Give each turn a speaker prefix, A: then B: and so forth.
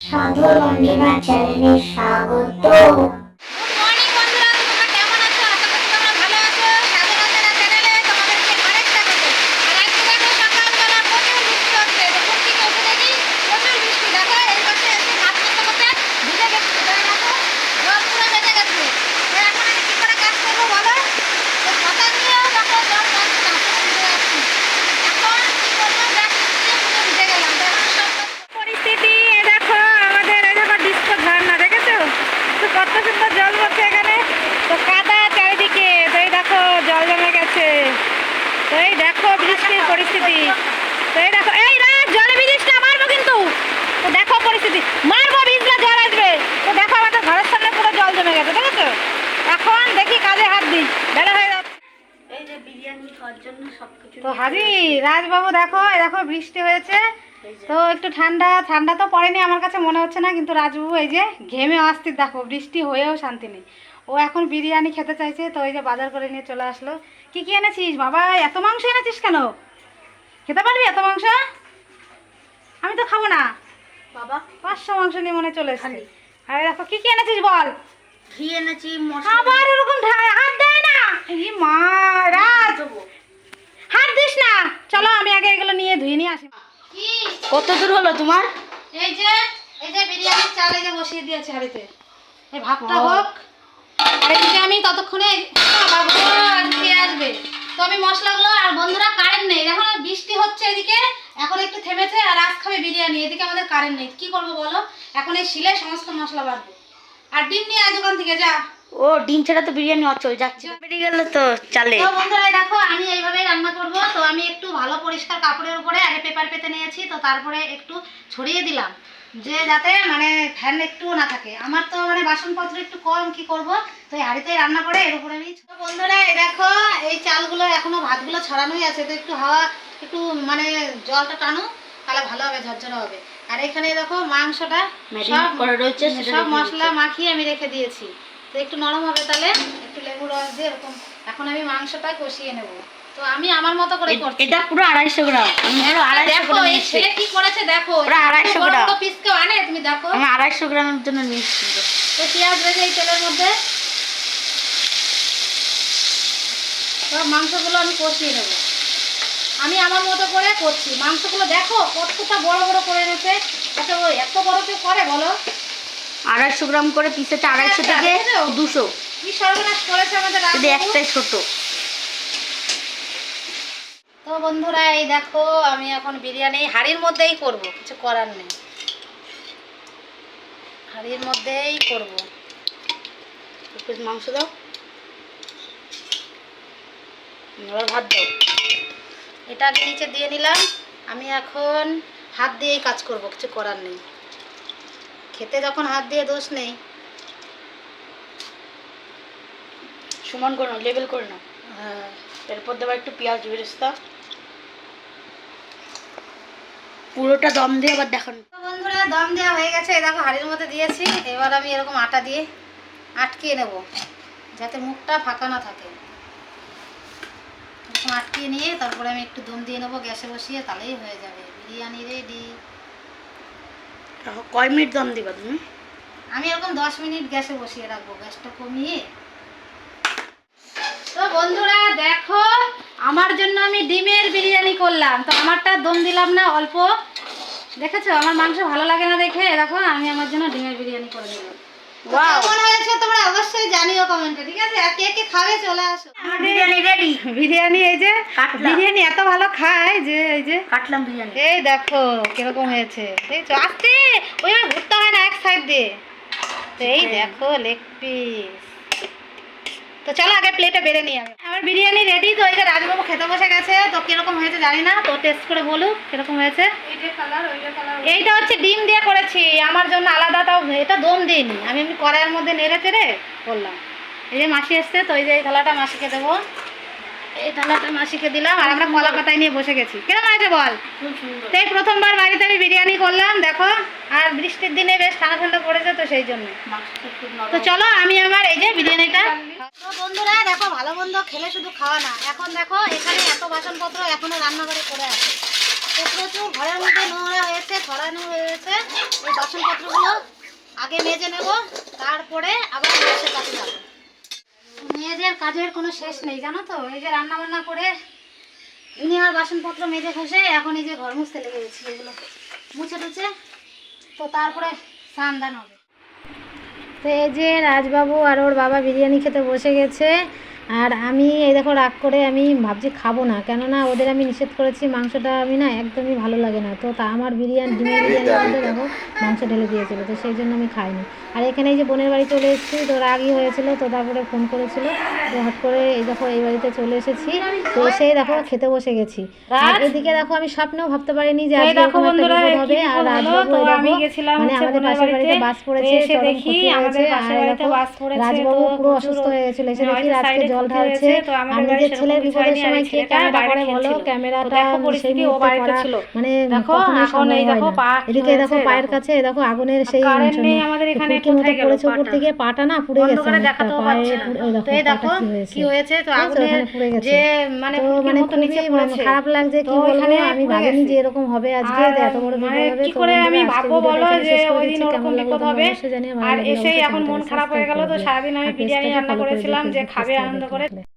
A: সাগর অন্ডিমা চ্যানেলে স্বাগত
B: মর্নিং বন্ধুরা তোমরা কেমন আছো আশা করি তোমরা ভালো আছো সাধু রচনা চ্যানেলে তোমাদেরকে অনেক স্বাগত আর আজকে দেখো সকালবেলা প্রচুর বৃষ্টি হচ্ছে দেখুন কি করছে দেখি প্রচুর বৃষ্টি দেখো এই পাশে এসে কাজ করতে করতে ভিজে গেছে তো এই দেখো জল পুরো বেঁচে গেছে তো এখন আমি কি করে কাজ করব বলো তো ছাতা নিয়েও দেখো জল যাচ্ছে না পুরো ভিজে যাচ্ছি এখন কি করব ব্যাগ দিয়ে পুরো ভিজে গেলাম তো এখন সব কাজ- পরিস্থিতি এ দেখো আমাদের এই দেখো ডিস্কো ঝর্ণা দেখেছ তো কত সুন্দর জল পড়ছে এখানে তো কাদা চারিদিকে তো এই দেখো জল জমে গেছে তো এই দেখো বৃষ্টির পরিস্থিতি। এই দেখো এই রাত জলে না মারবো কিন্তু। তো দেখো পরিস্থিতি। মারবো ভিজলে জল আসবে। তো দেখো আমাদের ঘরের সামনে পুরো জল জমে গেছে দেখেছ এখন দেখি কাজে হাত দিই। বেলা হয়ে যাচ্ছে। তো হাজি রাজবাবু দেখো এই দেখো বৃষ্টি হয়েছে। তো একটু ঠান্ডা ঠান্ডা তো পড়েনি আমার কাছে মনে হচ্ছে না কিন্তু রাজবাবু এই যে ঘেমে অস্থির। দেখো বৃষ্টি হয়েও শান্তি নেই। ও এখন বিরিয়ানি খেতে চাইছে তো ওই যে বাজার করে নিয়ে চলে আসলো। কি কি এনেছিস বাবা? এত মাংস এনেছিস কেন? খেতে পারবি এত মাংস? আমি তো খাব না।
A: বাবা।
B: পাঁচশো মাংস নিয়ে মনে চলে এসেছি। আরে দেখো কি কি এনেছিস বল?
A: ঘি এনেছি
B: আবার এরকম হাত দেয় না। ই মা
A: দেবো।
B: হাত দিস না। চলো আমি আগে এগুলো নিয়ে ধুয়ে নিয়ে আসি।
A: কত দূর হলো তোমার?
B: এই যে এই যে বিরিয়ানির চাল এই যে বসিয়ে দিয়েছি হাড়িতে। এই ভাতটা হোক আর এদিকে আমি ততক্ষণে আসবে। তো আমি মশলাগুলো আর বন্ধুরা কারেন্ট নেই। এখন বৃষ্টি হচ্ছে এদিকে এখন একটু থেমেছে আর আজ খাবে বিরিয়ানি। এদিকে আমাদের কারেন্ট নেই। কি করব বলো? এখন এই শিলে সমস্ত মশলা আর ডিম নিয়ে আয় দোকান থেকে যা।
A: ও ডিম ছাড়া তো বিরিয়ানি অচল। যাচ্ছে। বেরিয়ে গেল তো চালে।
B: তো বন্ধুরা দেখো আমি এইভাবেই রান্না করব। তো আমি একটু ভালো পরিষ্কার কাপড়ের উপরে আগে পেপার পেতে নিয়েছি। তো তারপরে একটু ছড়িয়ে দিলাম। যে যাতে মানে ফ্যান একটুও না থাকে। আমার তো মানে বাসনপত্র একটু কম কি করব? তো এই হাঁড়িতে রান্না করে এর উপরে আমি তো বন্ধুরা এই দেখো এই চালগুলো এখনও ভাতগুলো ছড়ানোই আছে। তো একটু হাওয়া একটু মানে জলটা টানো তাহলে ভালো হবে ঝরঝরে হবে। আর এখানে দেখো মাংসটা সব
A: করা রয়েছে,
B: সব মশলা মাখিয়ে আমি রেখে দিয়েছি। তো একটু নরম হবে তাহলে একটু লেবু রস দিয়ে এরকম। এখন আমি মাংসটা কষিয়ে নেব। তো আমি আমার মতো করে করছি।
A: এটা পুরো আড়াইশো গ্রাম। আমি পুরো আড়াইশো
B: দেখো
A: গ্রাম
B: এই ছেলে কি করেছে দেখো?
A: আড়াইশো
B: বড়
A: গ্রাম।
B: বড় পিস কেউ আনে তুমি দেখো।
A: আমি আড়াইশো গ্রামের জন্য
B: তো পেঁয়াজ ভেজে এই তেলের মধ্যে সব মাংসগুলো আমি কষিয়ে নেব। আমি আমার মতো করে করছি। মাংসগুলো দেখো কতটা বড় বড় করে এনেছে। এত এত বড় কেউ করে বলো?
A: আড়াইশো গ্রাম করে পিসেটা আড়াইশো
B: একটা,
A: থেকে? দুশো।
B: কি সর্বনাশ করেছে আমাদের
A: ছোট।
B: তো বন্ধুরা, এই দেখো, আমি এখন বিরিয়ানি হাড়ির মধ্যেই করব, কিছু করার নেই। হাড়ির মধ্যেই করব।
A: পিস মাংস দাও। এবার ভাত দাও।
B: এটা আগে নিচে দিয়ে নিলাম। আমি এখন হাত দিয়েই কাজ করব, কিছু করার নেই। খেতে যখন হাত দিয়ে দোষ নেই,
A: সমান করে নাও লেবেল করে নাও।
B: হ্যাঁ।
A: এরপর দেবো একটু পেঁয়াজ বেরেস্তা। পুরোটা দম দিয়ে আবার দেখান।
B: বন্ধুরা দম দেওয়া হয়ে গেছে। এই দেখো হাড়ির মধ্যে দিয়েছি। এবার আমি এরকম আটা দিয়ে আটকিয়ে নেব যাতে মুখটা ফাঁকা না থাকে। এরকম আটকিয়ে নিয়ে তারপরে আমি একটু দম দিয়ে নেব গ্যাসে বসিয়ে তাহলেই হয়ে যাবে। বিরিয়ানি রেডি
A: কয় মিনিট দম দিবা তুমি?
B: আমি এরকম দশ মিনিট গ্যাসে বসিয়ে রাখব গ্যাসটা কমিয়ে। তো বন্ধুরা দেখো আমার জন্য আমি ডিমের বিরিয়ানি করলাম। তো আমারটা দম দিলাম না অল্প। দেখেছ? আমার মাংস ভালো লাগে না দেখে। দেখো আমি আমার জন্য ডিমের বিরিয়ানি করে দিলাম। কেমন হয়েছে তোমরা অবশ্যই জানিও কমেন্টে ঠিক আছে? আর কে কে খাবে চলে আসো।
A: বিরিয়ানি রেডি
B: বিরিয়ানি এই যে বিরিয়ানি এত ভালো খায় যে এই যে।
A: কাটলাম বিরিয়ানি।
B: এই দেখো কীরকম হয়েছে। দেখছ আস্তে! ওইভাবে ঘুরতে হয় না এক সাইড দিয়ে। এই দেখো লেগ পিস তো চলো আগে প্লেটে বেড়ে নিয়ে আমি আমার বিরিয়ানি রেডি তো এই যে রাজবাবু খেতে বসে গেছে তো কীরকম হয়েছে জানি না তো টেস্ট করে বলুক কীরকম হয়েছে। এইটা হচ্ছে ডিম দিয়ে করেছি আমার জন্য আলাদা তাও এটা দম দিইনি। আমি এমনি কড়াইয়ের মধ্যে নেড়ে চেড়ে করলাম। এই যে মাসি এসছে তো এই যে এই থালাটা মাসিকে দেবো। এই থালাটা মাসিকে দিলাম আর আমরা কলা পাতায় নিয়ে বসে গেছি। কীরকম হয়েছে বল? সেই প্রথমবার বাড়িতে আমি বিরিয়ানি করলাম দেখো। আর বৃষ্টির দিনে বেশ ঠান্ডা ঠান্ডা পড়েছে তো সেই জন্য। তো চলো আমি আমার এই যে বিরিয়ানিটা। তো বন্ধুরা দেখো ভালো বন্ধু খেলে শুধু খাওয়া না। এখন দেখো এখানে এত বাসনপত্র এখনও রান্নাঘরে করে আছে।
C: তো প্রচুর ঘরের মধ্যে নোংরা হয়েছে ছড়ানো হয়েছে। এই বাসনপত্রগুলো আগে মেজে নেব তারপরে আবার কাছে যাব। মেয়েদের কাজের কোনো শেষ নেই, জানো তো? এই যে রান্না বান্না করে নেওয়ার বাসনপত্র মেজে ঘষে এখন এই যে ঘর মুছতে লেগে গেছে এগুলো। মুছে টুছে, তো তারপরে স্নান দান হবে। তো এই যে রাজবাবু আর ওর বাবা বিরিয়ানি খেতে বসে গেছে আর আমি এই দেখো রাগ করে আমি ভাবছি খাব না। কেননা ওদের আমি নিষেধ করেছি মাংসটা আমি না একদমই ভালো লাগে না। তো তা আমার বিরিয়ানি ডিমের বিরিয়ানি মধ্যে দেখো মাংস ঢেলে দিয়েছিল তো সেই জন্য আমি খাইনি। আর এখানে এই যে বোনের বাড়ি চলে এসেছি তো রাগই হয়েছিল তো তারপরে ফোন করেছিল তো হট করে এই দেখো এই বাড়িতে চলে এসেছি। তো এসেই দেখো খেতে বসে গেছি। আর এদিকে দেখো আমি স্বপ্নেও ভাবতে পারিনি যে আজকে এরকম একটা বিপদ হবে। আর রাজবাবু এই দেখো মানে আমাদের পাশের বাড়িতে বাস পড়েছে চরম ক্ষতি। হয়েছে আর এই দেখো রাজবাবু পুরো অসুস্থ হয়ে গেছিল এসে দেখি রাজকে জল ঢালছে। আর নিজের ছেলের বিপদের সময় কে ক্যামেরা করে বলো ক্যামেরাটা সেই মুহূর্তে করা মানে কখনোই সম্ভব হয় না। এদিকে দেখো পায়ের কাছে দেখো আগুনের সেই মতো পড়েছে উপর থেকে পাটা না পুড়ে গেছে। পায়ে দেখো কি হয়েছে?
B: তো আগুনের যে মানে
C: মানে খুবই
B: পড়েছে।
C: খারাপ লাগছে কি বলব আমি ভাবিনি যে এরকম হবে আজকে এত বড়
B: মানে কি করে আমি ভাববো বলো যে ওই দিন ওরকম বিপদ হবে আর এসেই এখন মন খারাপ হয়ে গেল তো সারাদিন আমি বিরিয়ানি রান্না করেছিলাম যে খাবে আনন্দ করে।